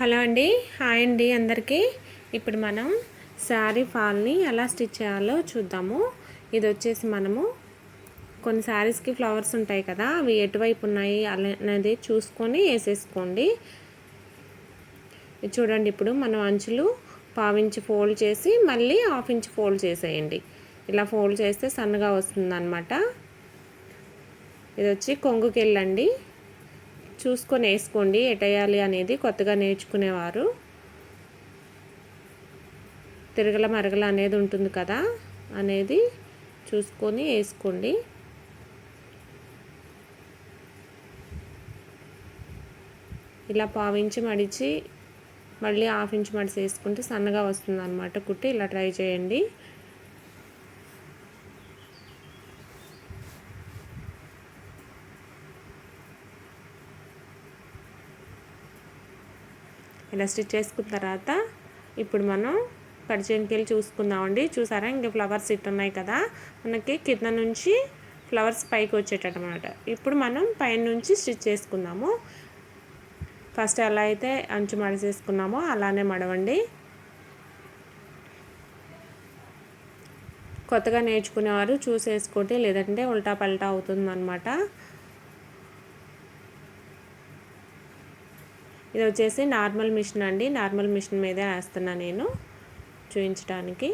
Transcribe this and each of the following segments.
Hello అండి. Hi అండి అందరికీ. ఇప్పుడు మనం శారీ ఫాల్ని ఎలా స్టిచ్ చేయాలో చూద్దాము. ఇది వచ్చేసి మనము కొన్ని శారీస్కి ఫ్లవర్స్ ఉంటాయి కదా అవి ఎటువైపు ఉన్నాయి అనేది చూసుకొని వేసేసుకోండి. చూడండి ఇప్పుడు మనం అంచులు పావించి ఫోల్డ్ చేసి మళ్ళీ హాఫ్ ఇంచ్ ఫోల్డ్ చేసేయండి. ఇలా ఫోల్డ్ చేస్తే సన్నగా వస్తుంది ఇది వచ్చి కొంగుకి వెళ్ళండి. చూసుకొని వేసుకోండి ఎటేయాలి అనేది కొత్తగా నేర్చుకునేవారు. తిరగల మరగల అనేది ఉంటుంది కదా అనేది చూసుకొని వేసుకోండి. ఇలా పావించి మడిచి మళ్ళీ హాఫ్ ఇంచ్ మడిచి వేసుకుంటే సన్నగా వస్తుంది అనమాట కుట్టి ఇలా ట్రై చేయండి. ఇలా స్టిచ్ చేసుకున్న తర్వాత ఇప్పుడు మనం కడిచెంకెళ్ళి చూసుకుందామండి. చూసారా? ఇంకా ఫ్లవర్స్ ఇట్ ఉన్నాయి కదా. మనకి కింద నుంచి ఫ్లవర్స్ పైకి వచ్చేటమాట ఇప్పుడు మనం పైన నుంచి స్టిచ్ చేసుకుందాము. ఫస్ట్ ఎలా అయితే అంచు మడిచేసుకున్నామో అలానే మడవండి. కొత్తగా నేర్చుకునేవారు చూసేసుకోండి. లేదంటే ఉల్టా పల్టా అవుతుందన్నమాట. ఇది వచ్చేసి నార్మల్ మిషన్ అండి. నార్మల్ మిషన్ మీదే వేస్తున్నా నేను చూపించడానికి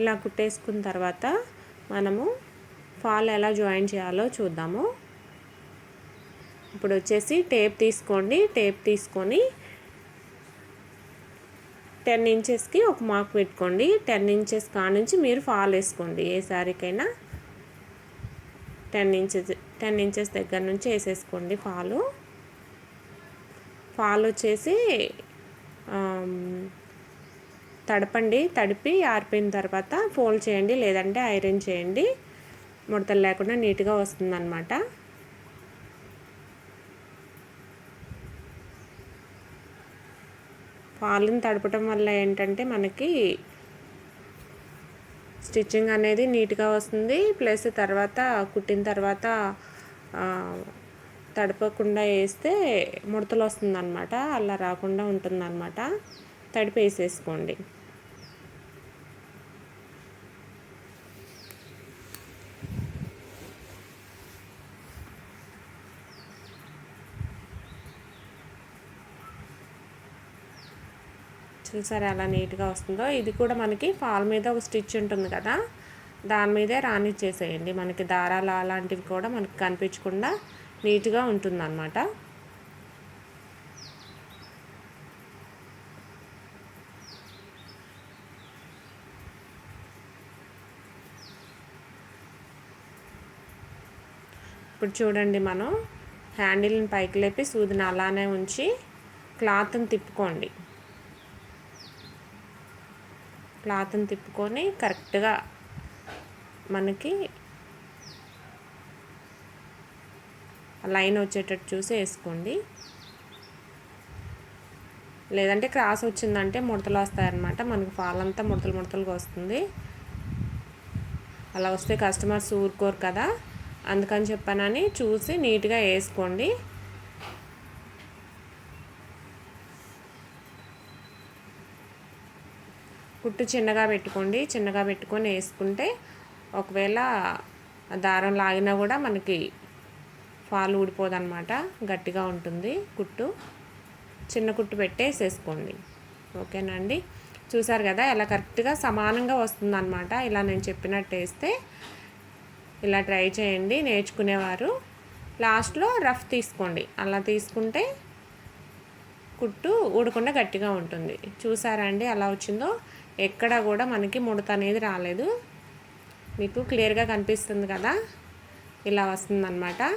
ఇలా కుట్టేసుకున్న తర్వాత మనము ఫాల్ ఎలా జాయిన్ చేయాలో చూద్దాము. ఇప్పుడు వచ్చేసి టేప్ తీసుకోండి. టేప్ తీసుకొని టెన్ ఇంచెస్కి ఒక మార్క్ పెట్టుకోండి. టెన్ ఇంచెస్ కానుంచి మీరు ఫాల్ వేసుకోండి. ఏ శారీకైనా టెన్ ఇంచెస్ టెన్ ఇంచెస్ దగ్గర నుంచి వేసేసుకోండి ఫాలు ఫాల్ వచ్చేసి తడపండి తడిపి ఆరిపోయిన తర్వాత ఫోల్డ్ చేయండి లేదంటే ఐరన్ చేయండి. ముడతలు లేకుండా నీట్గా వస్తుందన్నమాట. పాలను తడపటం వల్ల ఏంటంటే మనకి స్టిచ్చింగ్ అనేది నీట్గా వస్తుంది. ప్లస్ తర్వాత కుట్టిన తర్వాత తడపకుండా వేస్తే ముడతలు వస్తుందన్నమాట. అలా రాకుండా ఉంటుందన్నమాట. తడిపి చూసారా ఎలా నీట్గా వస్తుందో. ఇది కూడా మనకి ఫాల్ మీద ఒక స్టిచ్ ఉంటుంది కదా. దాని మీదే రానిచ్చేసేయండి. మనకి దారాలు అలాంటివి కూడా మనకి కనిపించకుండా నీట్గా ఉంటుందన్నమాట. ఇప్పుడు చూడండి మనం హ్యాండిల్ని పైకి లేపి సూదిని అలానే ఉంచి క్లాత్ని తిప్పుకోండి. క్లాత్ని తిప్పుకొని కరెక్ట్గా మనకి లైన్ వచ్చేటట్టు చూసి వేసుకోండి. లేదంటే క్రాస్ వచ్చిందంటే ముడతలు వస్తాయన్నమాట మనకు ఫాల్ అంతా ముడతలు ముడతలుగా వస్తుంది. అలా వస్తే కస్టమర్స్ ఊరుకోరు కదా. అందుకని చెప్పానని చూసి నీట్గా వేసుకోండి. కుట్టు చిన్నగా పెట్టుకోండి. చిన్నగా పెట్టుకొని వేసుకుంటే ఒకవేళ దారం లాగినా కూడా మనకి ఫాల్ ఊడిపోదన్నమాట గట్టిగా ఉంటుంది కుట్టు. చిన్న కుట్టు పెట్టేసేసుకోండి. ఓకేనండి చూసారు కదా ఎలా కరెక్ట్గా సమానంగా వస్తుందన్నమాట ఇలా నేను చెప్పినట్టు వేస్తే ఇలా ట్రై చేయండి నేర్చుకునేవారు. లాస్ట్లో రఫ్ తీసుకోండి. అలా తీసుకుంటే కుట్టు ఊడకుండా గట్టిగా ఉంటుంది. చూసారా అండి అలా వచ్చిందో? ఎక్కడ కూడా మనకి ముడత అనేది రాలేదు. మీకు క్లియర్గా కనిపిస్తుంది కదా? ఇలా వస్తుందన్నమాట.